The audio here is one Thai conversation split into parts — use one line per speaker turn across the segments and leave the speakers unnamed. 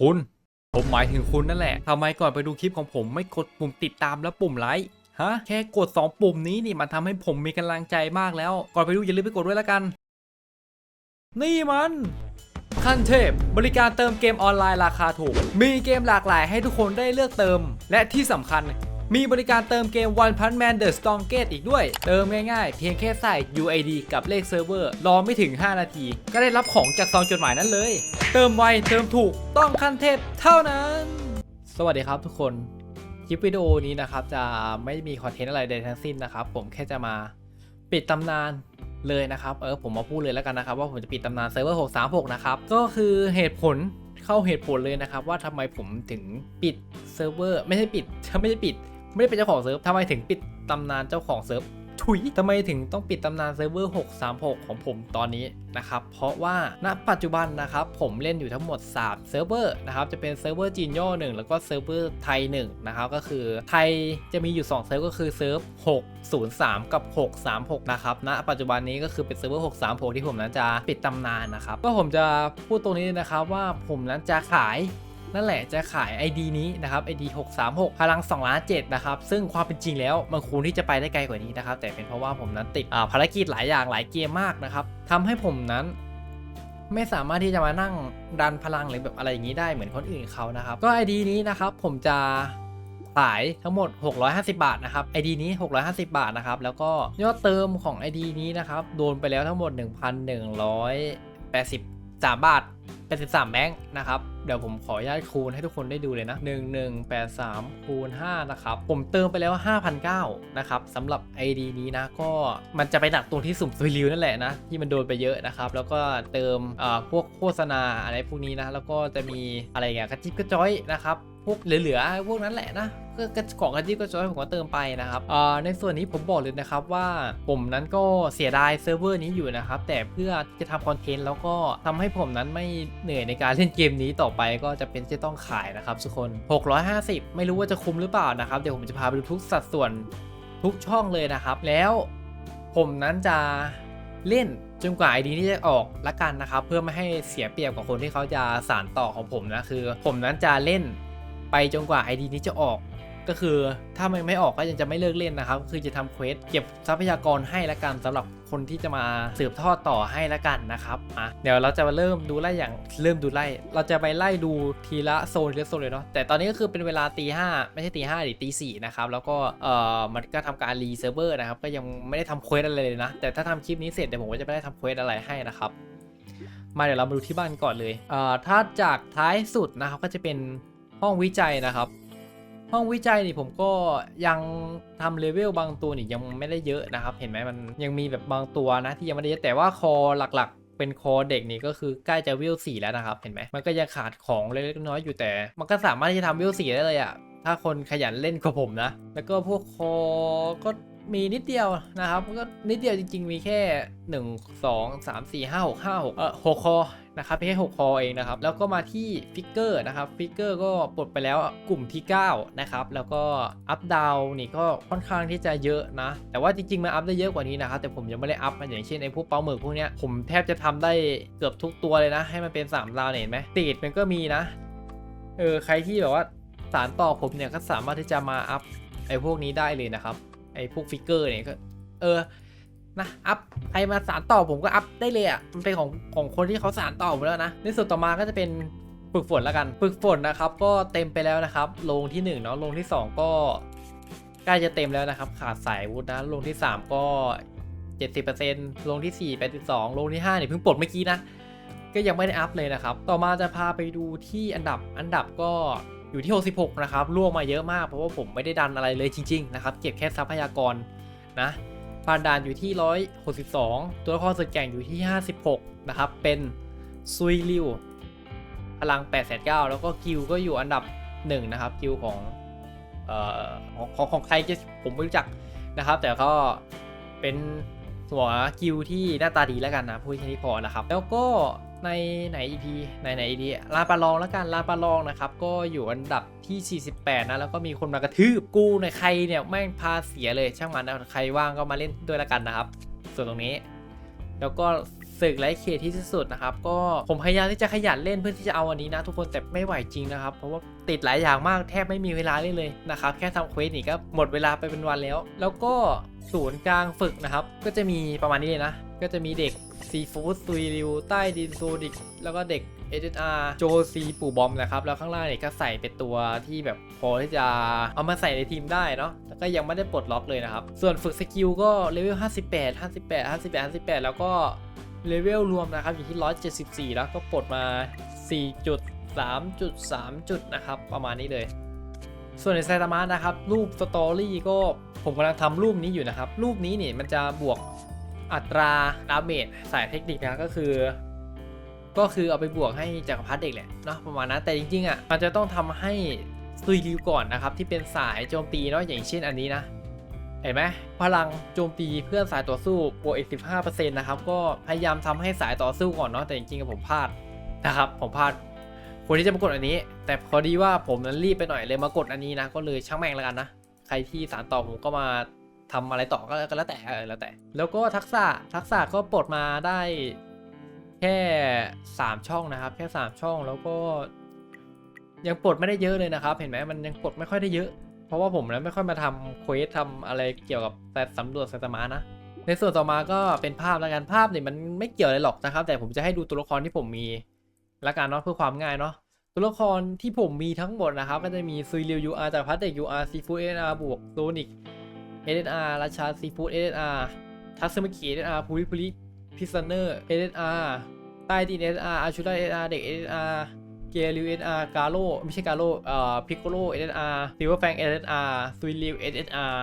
คุณผมหมายถึงคุณนั่นแหละทำไมก่อนไปดูคลิปของผมไม่กดปุ่มติดตามและปุ่มไลค์ฮะแค่กด 2 ปุ่มนี้นี่มันทำให้ผมมีกำลังใจมากแล้ว ก่อนไปดูอย่าลืมไปกดด้วยละกัน นี่มัน ขั้นเทพ บริการเติมเกมออนไลน์ราคาถูก มีเกมหลากหลายให้ทุกคนได้เลือกเติม และที่สำคัญ มีบริการเติมเกม One Punch Man The Strongest อีกด้วย เติมง่ายๆ เพียงแค่ใส่ UID กับเลขเซิร์ฟเวอร์ รอไม่ถึง 5 นาที ก็ได้รับของจากซองจดหมายนั้นเลย เติมไว เติมถูก ต้องขั้นเทพเท่านั้น สวัสดีครับทุกคน คลิปวิดีโอนี้นะครับ จะไม่มีคอนเทนต์อะไรใดทั้งสิ้นนะครับ ผมแค่จะมาปิดตำนานเลยนะครับ เออผมมาพูดเลยแล้วกันนะครับ ว่าผมจะปิดตำนานเซิร์ฟเวอร์ 636 นะครับ ก็คือเหตุผลเข้าเหตุผลเลยนะครับ ว่าทำไมผมถึงปิดเซิร์ฟเวอร์ไม่ใช่ปิดไม่ใช่ปิด ไม่ได้เป็นเจ้าของเซิร์ฟทำไมถึงปิดตำนานเจ้าของเซิร์ฟถุยทำไมถึงต้องปิดตำนานเซิร์ฟเวอร์ 636 ของผมตอนนี้นะครับ เพราะว่าณปัจจุบันนะครับ ผมเล่นอยู่ทั้งหมด 3 เซิร์ฟเวอร์นะครับ จะเป็นเซิร์ฟเวอร์จีนย่อ1แล้วก็เซิร์ฟเวอร์ไทย1นะครับ ก็คือไทยจะมีอยู่ 2 เซิร์ฟก็คือเซิร์ฟ 603 กับ 636 นะครับ ณ ปัจจุบันนี้ก็คือเป็นเซิร์ฟเวอร์ 636 ที่ผมนั้นจะปิดตำนานนะครับ ก็ผมจะพูดตรงนี้นะครับว่าผมนั้นจะขาย นั่นแหละจะขาย ID นี้นะครับ ID 636 พลัง2ล้าน7นะครับซึ่งความเป็นจริงแล้วมันควรที่จะไปได้ไกลกว่านี้นะครับแต่เป็นเพราะว่าผมนั้นติดอาภารกิจหลายอย่างหลายเกมมากนะครับทำให้ผมนั้นไม่สามารถที่จะมานั่งดันพลังหรือแบบอะไรอย่างนี้ได้เหมือนคนอื่นเขานะครับ ก็ ID นี้นะครับผมจะขายทั้งหมด 650 บาทนะครับ ID นี้ 650 บาทนะครับ แล้วก็ยอดเติมของ ID นี้นะครับ โดนไปแล้วทั้งหมด 1,180 1,183บาท83แบงค์นะครับ เดี๋ยวผมขออนุญาตคูณให้ทุกคนได้ดูเลยนะ1183คูณ5นะครับ ผมเติมไปแล้ว5,009นเก้านะครับสำหรับ ID นี้นะ ก็มันจะไปหนักตรงที่สุ่มสวิลิวนั่นแหละนะ ที่มันโดนไปเยอะนะครับ แล้วก็เติมเอ่อพวกโฆษณาอะไรพวกนี้นะ แล้วก็จะมีอะไรเงี้ยกระจิบกระจ้อยนะครับ พวกเหลือๆพวกนั้นแหละนะ ของกระจิบกระจ้อยผมก็เติมไปนะครับในส่วนนี้ผมบอกเลยนะครับว่าผมนั้นก็เสียดายเซิร์ฟเวอร์นี้อยู่นะครับ แต่เพื่อจะทำคอนเทนต์แล้วก็ทำให้ผมนั้นไม่เหนื่อยในการเล่นเกมนี้ต่อไปก็จะเป็นจะต้องขายนะครับทุกคน 650 ไม่รู้ว่าจะคุ้มหรือเปล่านะครับ เดี๋ยวผมจะพาไปดูทุกสัดส่วนทุกช่องเลยนะครับ แล้วผมนั้นจะเล่นจนกว่าไอดีนี้จะออกละกันนะครับ เพื่อไม่ให้เสียเปรียบกับคนที่เขาจะสานต่อของผมนะคือ ผมนั้นจะเล่นไปจนกว่าไอดีนี้จะออก ก็คือถ้ามันไม่ออกก็ยังจะไม่เลิกเล่นนะครับ คือจะทำเควสเก็บทรัพยากรให้ละกันสำหรับคนที่จะมาสืบทอดต่อให้ละกันนะครับอะเดี๋ยวเราจะมาเริ่มดูไล่อย่างเริ่มดูไล่ เราจะไปไล่ดูทีละโซนทีละโซนเลยเนาะแต่ตอนนี้ก็คือเป็นเวลาตีห้าไม่ใช่ตีห้าหรือตีสี่นะครับแล้วก็เอ่อมันก็ทำการรีเซิร์ฟเวอร์นะครับก็ยังไม่ได้ทำเควสอะไรเลยนะ แต่ถ้าทำคลิปนี้เสร็จเดี๋ยวผมก็จะไม่ได้ทำเควสอะไรให้นะครับมาเดี๋ยวเรามาดูที่บ้านก่อนเลยเอ่อถ้าจากท้ายสุดนะครับก็จะเป็นห้องวิจัยนะครับ ห้องวิจัยนี่ผมก็ยังทำเลเวลบางตัวนี่ยังไม่ได้เยอะนะครับ เห็นไหมมันยังมีแบบบางตัวนะที่ยังไม่ได้เยอะแต่ว่าคอหลักๆ เป็นคอเด็กนี่ก็คือใกล้จะวิวสี่แล้วนะครับ เห็นไหมมันก็ยังขาดของเล็กๆน้อยอยู่แต่ มันก็สามารถที่จะทำวิวสี่ได้เลยอะถ้าคนขยันเล่นกว่าผมนะ แล้วก็พวกคอก็ มีนิดเดียวนะครับก็นิดเดียวจริง ๆ มีแค่ 1 2 3 4 5 6 5 6เออ6คอนะครับมีแค่6คอเองนะครับ แล้วก็มาที่ฟิกเกอร์นะครับฟิกเกอร์ก็ปลดไปแล้วกลุ่มที่ 9 นะครับ แล้วก็อัพดาวนี่ก็ค่อนข้างที่จะเยอะนะ แต่ว่าจริงๆมันอัพได้เยอะกว่านี้นะครับ แต่ผมยังไม่ได้อัพมันอย่างเช่นไอ้พวกเป้าหมึกพวกเนี้ยผมแทบจะทำได้เกือบทุกตัวเลยนะ ให้มันเป็น3ดาวเนี่ยเห็นไหมตีดมันก็มีนะเออใครที่แบบว่าสารต่อผมเนี่ยก็สามารถที่จะมาอัพไอ้พวกนี้ได้เลยนะครับ ไอ้พวกฟิกเกอร์เนี่ยก็เออนะอัพใครมาสารต่อผมก็อัพได้เลยอะมันเป็นของของคนที่เขาสารต่อผมแล้วนะในส่วนต่อมาก็จะเป็นฝึกฝนแล้วกันฝึกฝนนะครับ ก็เต็มไปแล้วนะครับลงที่1เนาะลงที่ 2 ก็ใกล้จะเต็มแล้วนะครับ ขาดสายวุธนะลงที่ 3 ก็ 70%ลงที่ 4 82ลงที่5เนี่ยเพิ่งปลดเมื่อกี้นะก็ยังไม่ได้อัพเลยนะครับ ต่อมาจะพาไปดูที่อันดับอันดับก็ อยู่ที่ 66 นะครับล่วงมาเยอะมากเพราะว่าผมไม่ได้ดันอะไรเลยจริงๆนะครับเก็บแค่ทรัพยากรนะผ่านด่านอยู่ที่ 162 ตัวละครสุดแก่งอยู่ที่ 56 นะครับ เป็นซุยริวพลัง8,900แล้วก็กิลก็อยู่อันดับ 1 นะครับ กิลของเอ่อของของของใครจะผมไม่รู้จักนะครับ แต่ก็เป็นหัวกิลที่หน้าตาดีแล้วกันนะพูดแค่นี้พอนะครับ แล้วก็ ในไหน EP ไหนไหน EP ลาปาลองแล้วกันลาปาลองนะครับ ก็อยู่อันดับที่ 48 นะ แล้วก็มีคนมากระทืบกูในใครเนี่ยแม่งพาเสียเลยช่างมันนะใครว่างก็มาเล่นด้วยแล้วกันนะครับ ส่วนตรงนี้ แล้วก็ศึกไร้เขตที่สุดนะครับ ก็ผมพยายามที่จะขยันเล่นเพื่อที่จะเอาอันนี้นะ ทุกคนแต่ไม่ไหวจริงนะครับ เพราะว่าติดหลายอย่างมากแทบไม่มีเวลาเล่นเลยนะครับ แค่ทำเควสนี่ก็หมดเวลาไปเป็นวันแล้ว แล้วก็ศูนย์กลางฝึกนะครับ ก็จะมีประมาณนี้เลยนะ ก็จะมีเด็กซีฟู้ดซุยริว ใต้ดินโซดิก แล้วก็เด็ก SSR โจซีปู่บอมนะครับ แล้วข้างล่างเนี่ยก็ใส่เป็นตัวที่แบบพอที่จะเอามาใส่ในทีมได้เนาะแล้วก็ยังไม่ได้ปลดล็อกเลยนะครับ ส่วนฝึกสกิลก็เลเวล 58 58 58 58 แล้วก็เลเวลรวมนะครับอยู่ที่ 174 แล้วก็ปลดมา 4.3.3 จุดนะครับ ประมาณนี้เลย ส่วนในไซตามะนะครับ รูปสตอรี่ก็ผมกำลังทำรูปนี้อยู่นะครับ รูปนี้เนี่ยมันจะบวก อัตราดาเมจสายเทคนิคนะก็คือ ก็คือเอาไปบวกให้จักรพรรดิเด็กแหละเนาะประมาณนั้นแต่จริงๆอะมันจะต้องทำให้ซุยริวก่อนนะครับ ที่เป็นสายโจมตีเนาะอย่างเช่นอันนี้นะเห็นไหมพลังโจมตีเพื่อนสายต่อสู้บวกอีก15%นะครับก็พยายามทำให้สายต่อสู้ก่อนเนาะแต่จริงๆผมพลาดนะครับผมพลาดควรที่จะมากดอันนี้ แต่พอดีว่าผมนั้นรีบไปหน่อยเลยมากดอันนี้นะ ก็เลยช่างแม่งแล้วกันนะ ใครที่สารต่อผมก็มา ทำอะไรต่อก็ก็แล้วแต่แล้วแต่ แล้วก็ทักษะทักษะก็ปลดมาได้แค่ 3 ช่องนะครับ แค่ 3 ช่องแล้วก็ ยังปลดไม่ได้เยอะเลยนะครับ เห็นไหมมันยังปลดไม่ค่อยได้เยอะ เพราะว่าผมนั้นไม่ค่อยมาทำเควสทำอะไรเกี่ยวกับแต่สำรวจไซตามะนะในส่วนต่อมาก็เป็นภาพแล้วกันภาพเนี่ยมันไม่เกี่ยวอะไรหรอกนะครับ แต่ผมจะให้ดูตัวละครที่ผมมีละกันเนาะเพื่อความง่ายเนาะตัวละครที่ผมมีทั้งหมดนะครับ ก็จะมีซุยเรียวยูอาร์จากพัทเด็กยูอาร์ซีฟูเอ็นอาร์บวกโซนิก เอเดนอาร์ราชาซีฟูดเอเดนอาร์ทัสมิกิเอเดนอาร์พูริพูริพิซซันเนอร์เอเดนอาร์ใต้ดินเอเดนอาร์อาชูดาเอเดนอาร์เด็กเอเดนอาร์เกลิวเอสอาร์กาโลไม่ใช่กาโลเอ่อพิโกโลเอสอาร์ซิลเวอร์แฟงเอสอาร์ซุยลิวเอสอาร์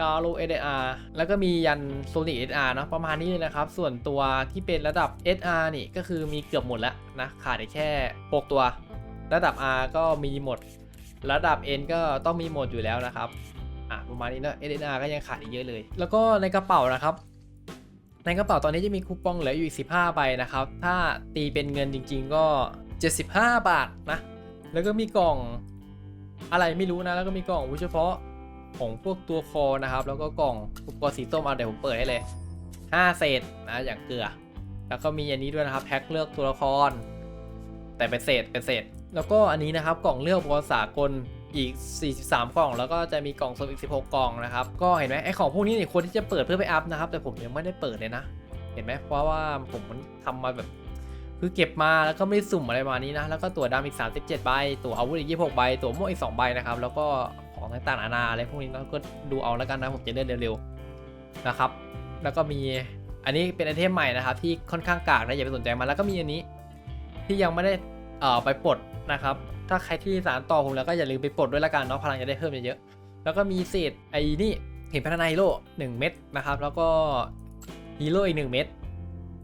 กาโลเอสอาร์แล้วก็มียันโซนิกเอสอาร์เนาะประมาณนี้เลยนะครับ ส่วนตัวที่เป็นระดับ SR นี่ก็คือมีเกือบหมดแล้วนะขาดแค่6ตัว ระดับ R ก็มีหมด ระดับ N ก็ต้องมีหมดอยู่แล้วนะครับ อะประมาณนี้เนอะ SR ก็ยังขาดอีกเยอะเลย แล้วก็ในกระเป๋านะครับ ในกระเป๋าตอนนี้จะมีคูปองเหลืออยู่อีก15ใบนะครับ ถ้าตีเป็นเงินจริง ๆ ก็ 75 บาทนะ แล้วก็มีกล่องอะไรไม่รู้นะ แล้วก็มีกล่องเฉพาะของพวกตัวคอนะครับ แล้วก็กล่องอุปกรณ์สีส้มเอาเดี๋ยวผมเปิดให้เลย 5 เศษนะอย่างเกลือ แล้วก็มีอันนี้ด้วยนะครับแพ็คเลือกตัวละคร แต่เป็นเศษเป็นเศษ แล้วก็อันนี้นะครับกล่องเลือกอุปกรณ์สากล อีก 43 กล่อง แล้วก็จะมีกล่องโซนอีก 16 กล่องนะครับ ก็เห็นไหมไอของพวกนี้เนี่ยควรที่จะเปิดเพื่อไปอัพนะครับ แต่ผมยังไม่ได้เปิดเลยนะ เห็นไหมเพราะว่าผมมันทำมาแบบ คือเก็บมาแล้วก็ไม่ได้สุ่มอะไรมานี้นะ แล้วก็ตัวดำอีก 37 ใบ ตัวอาวุธอีก 26 ใบ ตัวม่วงอีก 2 ใบนะครับ แล้วก็ของต่างๆนานาอะไรพวกนี้เราก็ดูเอาแล้วกันนะผมจะเล่นเร็วๆนะครับ แล้วก็มีอันนี้เป็นไอเทมใหม่นะครับที่ค่อนข้างกากนะอย่าไปสนใจมันแล้วก็มีอันนี้ที่ยังไม่ได้เอ่อไปปลดนะครับ ถ้าใครที่สารต่อผมแล้วก็อย่าลืมไปปลดด้วยละกันเนาะพลังจะได้เพิ่มเยอะๆแล้วก็มีเศษไอ้นี่เห็นพัฒนาฮีโร่1เม็ดนะครับแล้วก็ฮีโร่อีก1เม็ด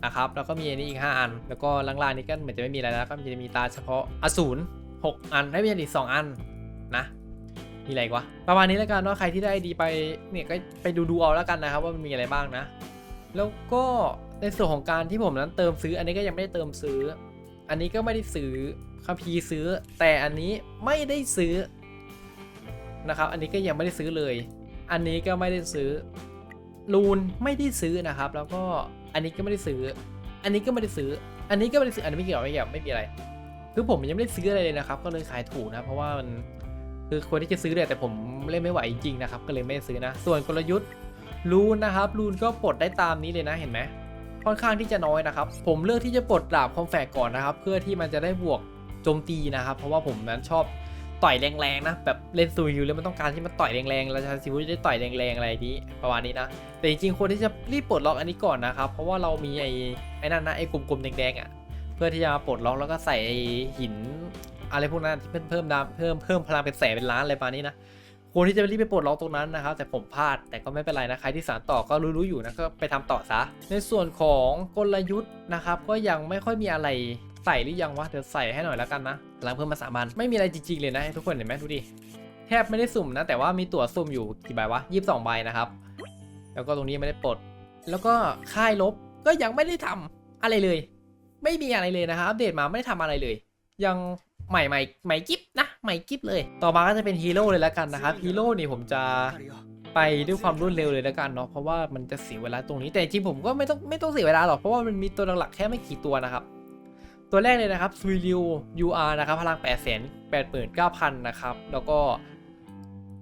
นะครับแล้วก็มีอันนี้อีก 5 อัน แล้วก็ล่างๆนี้ก็เหมือนจะไม่มีอะไรแล้วก็จะมีตาเฉพาะอสูร6อันให้ไม่ใช่อีก2อันนะมีอะไรกวะประมาณนี้แล้วกันว่าะใครที่ได้ดีไปเนี่ยก็ไปดูดูเอาแล้วกันนะครับว่ามันมีอะไรบ้างนะ แล้วก็ในส่วนของการที่ผมนั้นเติมซื้อ อันนี้ก็ยังไม่ได้เติมซื้อ อันนี้ก็ไม่ได้ซื้อ คัมภีร์ซื้อ แต่อันนี้ไม่ได้ซื้อนะครับ อันนี้ก็ยังไม่ได้ซื้อเลย อันนี้ก็ไม่ได้ซื้อลูนไม่ได้ซื้อนะครับ แล้วก็อันนี้ก็ไม่ได้ซื้อ อันนี้ก็ไม่ได้ซื้อ อันนี้ก็ไม่ได้ซื้อ อันนี้ไม่เกี่ยวไม่เกี่ยวไม่มีอะไร คือผมยังไม่ได้ซื้ออะไรเลยนะครับ ก็เลยขายถูกนะ เพราะว่ามันคือควรที่จะซื้อเลยแต่ผมเล่นไม่ไหวจริงๆนะครับ ก็เลยไม่ได้ซื้อนะ ส่วนกลยุทธ์ลูนนะครับลูนก็ปลดได้ตามนี้เลยนะเห็นไหมค่อนข้างที่จะน้อยนะครับ ผมเลือกที่จะปลดดาบคอมแฟกก่อนนะครับ เพื่อที่มันจะได้บวก โจมตีนะครับ เพราะว่าผมนั้นชอบต่อยแรงๆนะแบบเล่นซูยูแล้วมันต้องการที่มันต่อยแรงๆแล้วชาซิวจะได้ต่อยแรงๆอะไรนี้ประมาณนี้นะแต่จริงๆควรที่จะรีบปลดล็อกอันนี้ก่อนนะครับ เพราะว่าเรามีไอ้ไอ้นั่นนะไอ้กลมๆแดงๆอะเพื่อที่จะปลดล็อกแล้วก็ใส่หินอะไรพวกนั้นที่เพิ่มเพิ่มดามเพิ่มเพิ่มพลังเป็นแสนเป็นล้านอะไรประมาณนี้นะควรที่จะรีบไปปลดล็อกตรงนั้นนะครับ แต่ผมพลาดแต่ก็ไม่เป็นไรนะใครที่สานต่อก็รู้ๆอยู่นะก็ไปทำต่อซะในส่วนของกลยุทธ์นะครับ ก็ยังไม่ค่อยมีอะไร ใส่หรือยังวะเดี๋ยวใส่ให้หน่อยแล้วกันนะพลังเพิ่มมาสามพันไม่มีอะไรจริงๆเลยนะทุกคนเห็นไหมดูดิแทบไม่ได้สุ่มนะ แต่ว่ามีตั๋วสุ่มอยู่กี่ใบวะยี่สิบสองใบนะครับ แล้วก็ตรงนี้ไม่ได้ปลด แล้วก็ค่ายลบก็ยังไม่ได้ทำอะไรเลย ไม่มีอะไรเลยนะครับอัปเดตมาไม่ได้ทำอะไรเลย ยังใหม่ใหม่ใหม่กิฟนะใหม่กิฟเลย ต่อมาก็จะเป็นฮีโร่เลยแล้วกันนะครับฮีโร่นี่ผมจะไปด้วยความรวดเร็วเลยแล้วกันเนาะเพราะว่ามันจะเสียเวลาตรงนี้แต่จริงๆผมก็ไม่ต้องไม่ต้องเสียเวลาหรอกเพราะว่ามันมีตัวหลักๆแค่ไม่กี่ตัวนะครับ ตัวแรกเลยนะครับซูริว UR นะครับพลัง8 8 9 0 0 0 นะครับ แล้วก็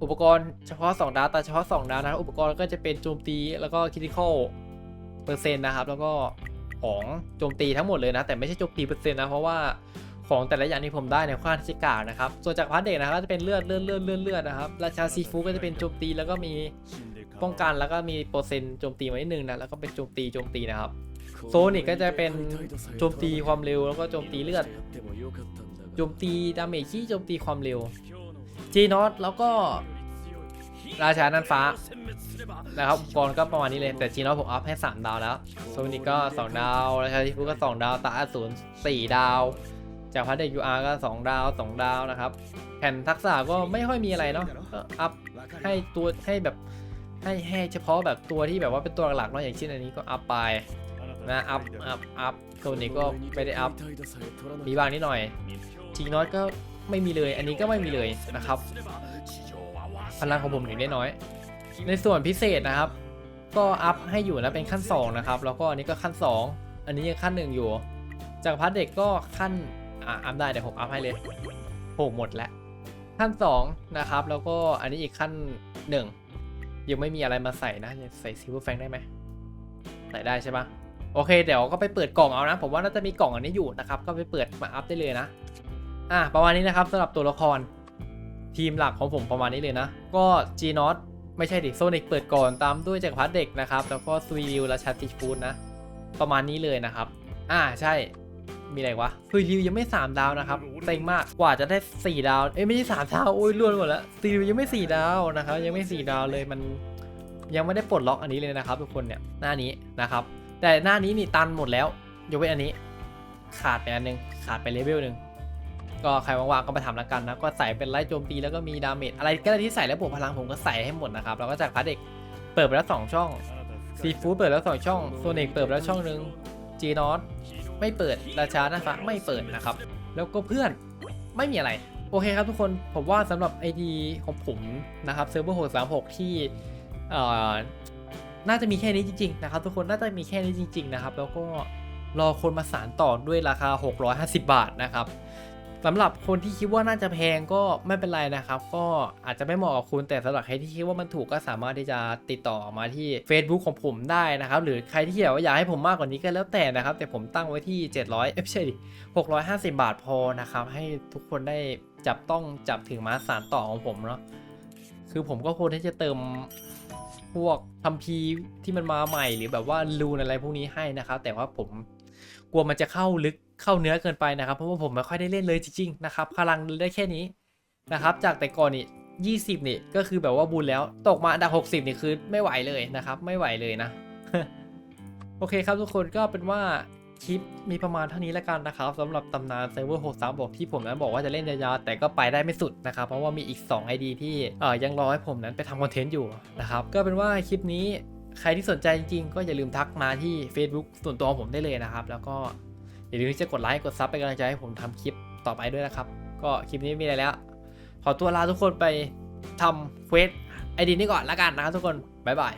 อุปกรณ์เฉพาะ 2 ดาวแต่เฉพาะ 2 ดาวนะครับอุปกรณ์ก็จะเป็นโจมตีแล้วก็คริติคอลเปอร์เซ็นต์นะครับ แล้วก็ของโจมตีทั้งหมดเลยนะ แต่ไม่ใช่โจมตีเปอร์เซ็นต์นะ เพราะว่าของแต่ละอย่างที่ผมได้ในค่าที่กานะครับ ส่วนจากพาร์ทเด็กนะครับก็จะเป็นเลือดเลือดเลือดเลือดเลือดนะครับ ราชาซีฟูก็จะเป็นโจมตีแล้วก็มีป้องกันแล้วก็มีเปอร์เซ็นต์โจมตีมานิดนึงนะ แล้วก็เป็นโจมตีโจมตีนะครับ โซนิกก็จะเป็นโจมตีความเร็วแล้วก็โจมตีเลือดโจมตีดาเมจที่โจมตีความเร็วจีนอตแล้วก็ราชานันฟ้านะครับกรก็ประมาณนี้เลย แต่จีนอตผมอัพให้ 3 ดาวแล้วโซนิกก็ 2 ดาว ราชาทิฟุก็ 2 ดาวตาอสูร4ดาว จากพัทเดยูอาร์ก็ 2 ดาว 2 ดาวนะครับ แผ่นทักษะก็ไม่ค่อยมีอะไรเนาะก็อัพให้ตัวให้แบบให้ให้เฉพาะแบบตัวที่แบบว่าเป็นตัวหลักเนาะอย่างเช่นอันนี้ก็อัพไป นะอัพอัพอัพโซนิกก็ไม่ได้อัพมีบางนิดหน่อยจีนอตก็ไม่มีเลย อันนี้ก็ไม่มีเลยนะครับพลังของผมถึงได้น้อย ในส่วนพิเศษนะครับ ก็อัพให้อยู่นะเป็นขั้น2นะครับแล้วก็อันนี้ก็ขั้น 2 อันนี้ยังขั้นหนึ่งอยู่ จากพาร์ทเด็กก็ขั้นอะอัพได้เดี๋ยวผมอัพให้เลยโหหมดแล้วขั้น2นะครับแล้วก็อันนี้อีกขั้น 1 ยังไม่มีอะไรมาใส่นะใส่ซิลเวอร์แฟงได้ไหมใส่ได้ใช่ปะ โอเคเดี๋ยวก็ไปเปิดกล่องเอานะ ผมว่าน่าจะมีกล่องอันนี้อยู่นะครับ ก็ไปเปิดมาอัพได้เลยนะ อะประมาณนี้นะครับสำหรับตัวละครทีมหลักของผมประมาณนี้เลยนะ ก็ G n o t ไม่ใช่ดิโซนิกเปิดก่อนตามด้วยจักรพรรดิเด็กนะครับ แล้วก็สวีวิวและชาติฟูดนะ ประมาณนี้เลยนะครับ อ่าใช่มีอะไรวะสวีวิวยังไม่ 3 ดาวนะครับเซ็งมากกว่าจะได้ 4 ดาวเอ้ยไม่ใช่3ดาวโอ้ยล้วนหมดแล้วสวีวิวยังไม่ 4 ดาวนะครับ ยังไม่ 4 ดาวเลยมันยังไม่ได้ปลดล็อกอันนี้เลยนะครับ ทุกคนเนี่ยหน้านี้นะครับ แต่หน้านี้นี่ตันหมดแล้วยกเว้นอันนี้ ขาดไปอันนึง ขาดไปเลเวลหนึ่งก็ใครว่างๆก็ไปทำแล้วกันนะ ก็ใส่เป็นไล่โจมตีแล้วก็มีดาเมจอะไรก็ได้ที่ใส่แล้วบวกพลังผมก็ใส่ให้หมดนะครับ แล้วก็จากพาร์ทเด็กเปิดไปแล้ว 2 ช่องซีฟู้ดเปิดแล้ว 2 ช่องโซนิกเปิดไปแล้วช่องหนึ่งจีนอตไม่เปิดราชาหน้าฟ้าไม่เปิดนะครับ แล้วก็เพื่อนไม่มีอะไรโอเคครับทุกคนผมว่าสำหรับ ID ของผมนะครับเซิร์ฟเวอร์636 ที่เอ่อ น่าจะมีแค่นี้จริงๆนะครับทุกคนน่าจะมีแค่นี้จริง ๆ นะครับ แล้วก็รอคนมาสานต่อด้วยราคา 650 บาทนะครับสำหรับคนที่คิดว่าน่าจะแพงก็ไม่เป็นไรนะครับ ก็อาจจะไม่เหมาะกับคุณแต่สำหรับใครที่คิดว่ามันถูกก็สามารถที่จะติดต่อมาที่ Facebook ของผมได้นะครับ หรือใครที่แบบว่าอยากให้ผมมากกว่านี้ก็แล้วแต่นะครับ แต่ผมตั้งไว้ที่ 700เอ้ยไม่ใช่ดิ650 บาทพอนะครับ ให้ทุกคนได้จับต้องจับถึงมาสานต่อของผมเนาะคือผมก็ควรที่จะเติม พวกคัมภีร์ที่มันมาใหม่หรือแบบว่ารูนอะไรพวกนี้ให้นะครับ แต่ว่าผมกลัวมันจะเข้าลึกเข้าเนื้อเกินไปนะครับ เพราะว่าผมไม่ค่อยได้เล่นเลยจริงๆนะครับพลังได้แค่นี้นะครับ จากแต่ก่อนนี่ 20 นี่ก็คือแบบว่าบุญแล้ว ตกมาอันดับ60 นี่คือไม่ไหวเลยนะครับ ไม่ไหวเลยนะ โอเคครับทุกคนก็เป็นว่า คลิปมีประมาณเท่านี้แล้วกันนะครับสำหรับตำนานเซิร์ฟเวอร์6 3บอกที่ผมนั้นบอกว่าจะเล่นยาวๆแต่ก็ไปได้ไม่สุดนะครับ เพราะว่ามีอีก 2 ID ที่เอ่อยังรอให้ผมนั้นไปทำคอนเทนต์อยู่นะครับก็เป็นว่าคลิปนี้ใครที่สนใจจริงๆ ก็อย่าลืมทักมาที่ Facebook ส่วนตัวของผมได้เลยนะครับ แล้วก็อย่าลืมที่จะกดไลค์กดซับเป็นกำลังใจให้ผมทำคลิปต่อไปด้วยนะครับ ก็คลิปนี้ม่มีอะไรแล้ว ขอตัวลาทุกคนไปทำเควสไอดีนี้ก่อนละกันนะครับทุกคนบ๊ายบาย